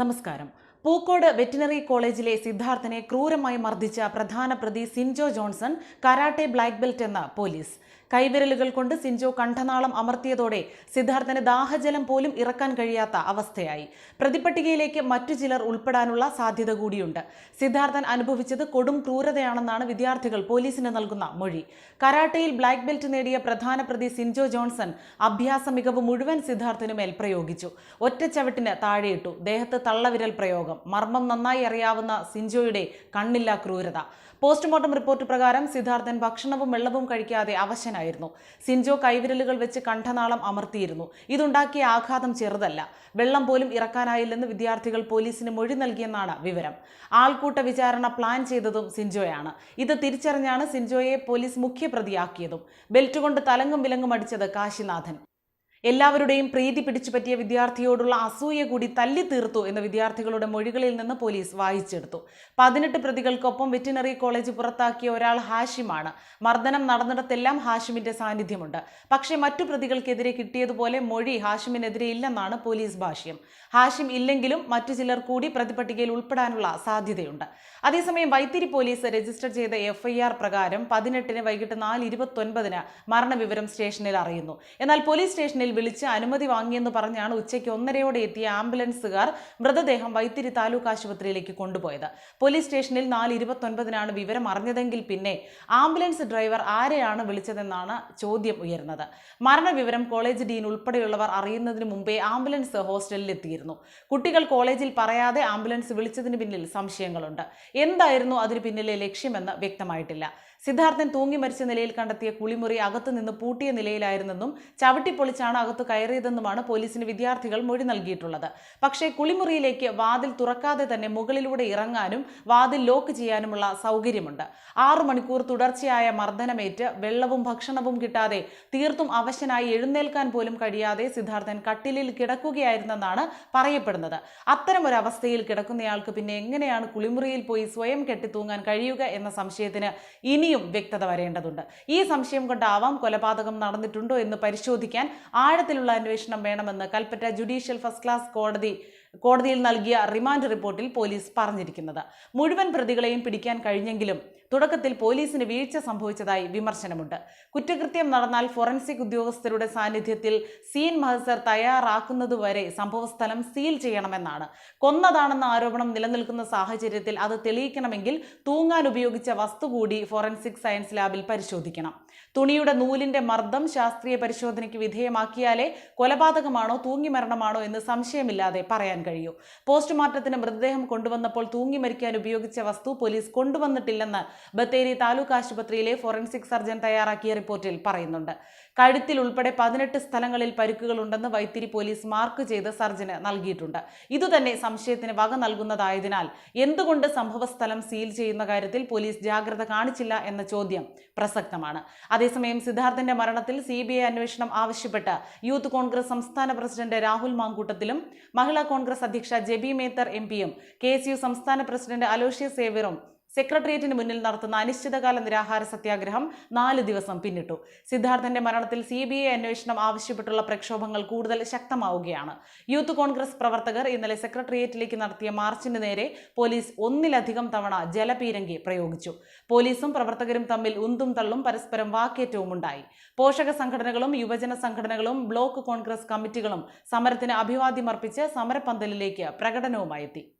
നമസ്കാരം. പൂക്കോട് വെറ്റിനറി കോളേജിലെ സിദ്ധാർത്ഥനെ ക്രൂരമായി മർദ്ദിച്ച പ്രധാന പ്രതി Sinjo Johnson karate black belt എന്ന പോലീസ്. കൈവിരലുകൾ കൊണ്ട് സിൻജോ കണ്ഠനാളം അമർത്തിയതോടെ സിദ്ധാർത്ഥന് ദാഹജലം പോലും ഇറക്കാൻ കഴിയാത്ത അവസ്ഥയായി. പ്രതിപട്ടികയിലേക്ക് മറ്റു ചിലർ ഉൾപ്പെടാനുള്ള സാധ്യത കൂടിയുണ്ട്. സിദ്ധാർത്ഥൻ അനുഭവിച്ചത് കൊടും ക്രൂരതയാണെന്നാണ് വിദ്യാർത്ഥികൾ പോലീസിന് നൽകുന്ന മൊഴി. കരാട്ടയിൽ ബ്ലാക്ക് ബെൽറ്റ് നേടിയ പ്രധാന പ്രതി സിൻജോ ജോൺസൺ അഭ്യാസ മികവ് മുഴുവൻ സിദ്ധാർത്ഥിനു മേൽ പ്രയോഗിച്ചു. ഒറ്റച്ചവിട്ടിന് താഴെയിട്ടു. ദേഹത്ത് തള്ളവിരൽ പ്രയോഗം. മർമ്മം നന്നായി അറിയാവുന്ന സിൻജോയുടെ കണ്ണില്ല ക്രൂരത. പോസ്റ്റ്മോർട്ടം റിപ്പോർട്ട് പ്രകാരം സിദ്ധാർത്ഥൻ ഭക്ഷണവും വെള്ളവും കഴിക്കാതെ അവശനായിരുന്നു സിൻജോ കൈവിരലുകൾ വെച്ച് കണ്ഠനാളം അമർത്തിയിരുന്നു. ഇതുണ്ടാക്കിയ ആഘാതം ചെറുതല്ല. വെള്ളം പോലും ഇറക്കാനായില്ലെന്ന് വിദ്യാർത്ഥികൾ പോലീസിന് മൊഴി നൽകിയെന്നാണ് വിവരം. ആൾക്കൂട്ട വിചാരണ പ്ലാൻ ചെയ്തതും സിൻജോയാണ്. ഇത് തിരിച്ചറിഞ്ഞാണ് സിൻജോയെ പോലീസ് മുഖ്യപ്രതിയാക്കിയതും. ബെൽറ്റ് കൊണ്ട് തലങ്ങും വിലങ്ങും അടിച്ചത് കാശിനാഥൻ. എല്ലാവരുടെയും പ്രീതി പിടിച്ചുപറ്റിയ വിദ്യാർത്ഥിയോടുള്ള അസൂയ കൂടി തല്ലി തീർത്തു എന്ന വിദ്യാർത്ഥികളുടെ മൊഴികളിൽ നിന്ന് പോലീസ് വായിച്ചെടുത്തു. പതിനെട്ട് പ്രതികൾക്കൊപ്പം വെറ്റിനറി കോളേജ് പുറത്താക്കിയ ഒരാൾ ഹാഷിമാണ്. മർദ്ദനം നടന്നിടത്തെല്ലാം ഹാഷിമിന്റെ സാന്നിധ്യമുണ്ട്. പക്ഷേ മറ്റു പ്രതികൾക്കെതിരെ കിട്ടിയതുപോലെ മൊഴി ഹാഷിമിനെതിരെ ഇല്ലെന്നാണ് പോലീസ് ഭാഷ്യം. ഹാഷിം ഇല്ലെങ്കിലും മറ്റു ചിലർ കൂടി പ്രതിപട്ടികയിൽ ഉൾപ്പെടാനുള്ള സാധ്യതയുണ്ട്. അതേസമയം വൈത്തിരി പോലീസ് രജിസ്റ്റർ ചെയ്ത എഫ്ഐആർ പ്രകാരം പതിനെട്ടിന് വൈകിട്ട് നാല് ഇരുപത്തൊൻപതിന് മരണവിവരം സ്റ്റേഷനിൽ അറിയുന്നു. എന്നാൽ പോലീസ് സ്റ്റേഷനിൽ വിളിച്ച് അനുമതി വാങ്ങിയെന്ന് പറഞ്ഞാണ് ഉച്ചയ്ക്ക് ഒന്നരയോടെ എത്തിയ ആംബുലൻസുകാർ മൃതദേഹം വൈത്തിരി താലൂക്ക് ആശുപത്രിയിലേക്ക് കൊണ്ടുപോയത്. പോലീസ് സ്റ്റേഷനിൽ നാല് ഇരുപത്തൊൻപതിനാണ് വിവരം അറിഞ്ഞതെങ്കിൽ പിന്നെ ആംബുലൻസ് ഡ്രൈവർ ആരെയാണ് വിളിച്ചതെന്നാണ് ചോദ്യം ഉയർന്നത് മരണവിവരം കോളേജ് ഡീൻ ഉൾപ്പെടെയുള്ളവർ അറിയുന്നതിന് മുമ്പേ ആംബുലൻസ് ഹോസ്റ്റലിൽ എത്തിയിരുന്നു. കുട്ടികൾ കോളേജിൽ പറയാതെ ആംബുലൻസ് വിളിച്ചതിന് പിന്നിൽ സംശയങ്ങളുണ്ട്. എന്തായിരുന്നു അതിന് പിന്നിലെ ലക്ഷ്യമെന്ന് വ്യക്തമായിട്ടില്ല. സിദ്ധാർത്ഥൻ തൂങ്ങി മരിച്ച നിലയിൽ കണ്ടെത്തിയ കുളിമുറി അകത്തു നിന്ന് പൂട്ടിയ നിലയിലായിരുന്നെന്നും ചവിട്ടിപ്പൊളിച്ചാണ് അകത്ത് കയറിയതെന്നുമാണ് പോലീസിന് വിദ്യാർത്ഥികൾ മൊഴി നൽകിയിട്ടുള്ളത്. പക്ഷേ കുളിമുറിയിലേക്ക് വാതിൽ തുറക്കാതെ തന്നെ മുകളിലൂടെ ഇറങ്ങാനും വാതിൽ ലോക്ക് ചെയ്യാനുമുള്ള സൗകര്യമുണ്ട്. ആറു മണിക്കൂർ തുടർച്ചയായ മർദ്ദനമേറ്റ് വെള്ളവും ഭക്ഷണവും കിട്ടാതെ തീർത്തും അവശനായി എഴുന്നേൽക്കാൻ പോലും കഴിയാതെ സിദ്ധാർത്ഥൻ കട്ടിലിൽ കിടക്കുകയായിരുന്നെന്നാണ് പറയപ്പെടുന്നത്. അത്തരമൊരവസ്ഥയിൽ കിടക്കുന്നയാൾക്ക് പിന്നെ എങ്ങനെയാണ് കുളിമുറിയിൽ പോയി സ്വയം കെട്ടിത്തൂങ്ങാൻ കഴിയുക എന്ന സംശയത്തിന് ഇനിയും വ്യക്തത വരേണ്ടതുണ്ട്. ഈ സംശയം കൊണ്ടാവാം കൊലപാതകം നടന്നിട്ടുണ്ടോ എന്ന് പരിശോധിക്കാൻ ആഴത്തിലുള്ള അന്വേഷണം വേണമെന്ന് കൽപ്പറ്റ ജുഡീഷ്യൽ ഫസ്റ്റ് ക്ലാസ് കോടതി കോടതിയിൽ നൽകിയ റിമാൻഡ് റിപ്പോർട്ടിൽ പോലീസ് പറഞ്ഞിരിക്കുന്നത്. മുഴുവൻ പ്രതികളെയും പിടിക്കാൻ കഴിഞ്ഞെങ്കിലും തുടക്കത്തിൽ പോലീസിന് വീഴ്ച സംഭവിച്ചതായി വിമർശനമുണ്ട്. കുറ്റകൃത്യം നടന്നാൽ ഫോറൻസിക് ഉദ്യോഗസ്ഥരുടെ സാന്നിധ്യത്തിൽ സീൻ മഹസർ തയ്യാറാക്കുന്നതുവരെ സംഭവസ്ഥലം സീൽ ചെയ്യണമെന്നാണ്. കൊന്നതാണെന്ന ആരോപണം നിലനിൽക്കുന്ന സാഹചര്യത്തിൽ അത് തെളിയിക്കണമെങ്കിൽ തൂങ്ങാൻ ഉപയോഗിച്ച വസ്തു കൂടി ഫോറൻസിക് സയൻസ് ലാബിൽ പരിശോധിക്കണം. തുണിയുടെ നൂലിന്റെ മർദ്ദം ശാസ്ത്രീയ പരിശോധനയ്ക്ക് വിധേയമാക്കിയാലേ കൊലപാതകമാണോ തൂങ്ങി മരണമാണോ എന്ന് സംശയമില്ലാതെ പറയാൻ കഴിയൂ. പോസ്റ്റ്മോർട്ടത്തിന് മൃതദേഹം കൊണ്ടുവന്നപ്പോൾ തൂങ്ങി മരിക്കാൻ ഉപയോഗിച്ച വസ്തു പോലീസ് കൊണ്ടുവന്നിട്ടില്ലെന്ന് ബത്തേരി താലൂക്ക് ആശുപത്രിയിലെ ഫോറൻസിക് സർജൻ തയ്യാറാക്കിയ റിപ്പോർട്ടിൽ പറയുന്നുണ്ട്. കഴുത്തിൽ ഉൾപ്പെടെ പതിനെട്ട് സ്ഥലങ്ങളിൽ പരിക്കുകളുണ്ടെന്ന് വൈത്തിരി പോലീസ് മാർക്ക് ചെയ്ത് സർജന് നൽകിയിട്ടുണ്ട്. ഇതുതന്നെ സംശയത്തിന് വക നൽകുന്നതായതിനാൽ എന്തുകൊണ്ട് സംഭവസ്ഥലം സീൽ ചെയ്യുന്ന കാര്യത്തിൽ പോലീസ് ജാഗ്രത കാണിച്ചില്ല എന്ന ചോദ്യം പ്രസക്തമാണ്. അതേസമയം സിദ്ധാർത്ഥന്റെ മരണത്തിൽ സി ബി ഐ അന്വേഷണം ആവശ്യപ്പെട്ട് യൂത്ത് കോൺഗ്രസ് സംസ്ഥാന പ്രസിഡന്റ് രാഹുൽ മാങ്കൂട്ടത്തിലും മഹിളാ കോൺഗ്രസ് അധ്യക്ഷ ജെബി മേത്തർ എം പിയും കെ സംസ്ഥാന പ്രസിഡന്റ് അലോഷ്യ സേവ്യറും സെക്രട്ടേറിയറ്റിന് മുന്നിൽ നടത്തുന്ന അനിശ്ചിതകാല നിരാഹാര സത്യാഗ്രഹം നാല് ദിവസം പിന്നിട്ടു. സിദ്ധാർത്ഥന്റെ മരണത്തിൽ സി ബി ഐ അന്വേഷണം ആവശ്യപ്പെട്ടുള്ള പ്രക്ഷോഭങ്ങൾ കൂടുതൽ ശക്തമാവുകയാണ്. യൂത്ത് കോൺഗ്രസ് പ്രവർത്തകർ ഇന്നലെ സെക്രട്ടേറിയറ്റിലേക്ക് നടത്തിയ മാർച്ചിന് നേരെ പോലീസ് ഒന്നിലധികം തവണ ജലപീരങ്കി പ്രയോഗിച്ചു. പോലീസും പ്രവർത്തകരും തമ്മിൽ ഉന്തും തള്ളും പരസ്പരം വാക്കേറ്റവും ഉണ്ടായി പോഷക സംഘടനകളും യുവജന സംഘടനകളും ബ്ലോക്ക് കോൺഗ്രസ് കമ്മിറ്റികളും സമരത്തിന് അഭിവാദ്യമർപ്പിച്ച് സമരപന്തലിലേക്ക് പ്രകടനവുമായി എത്തി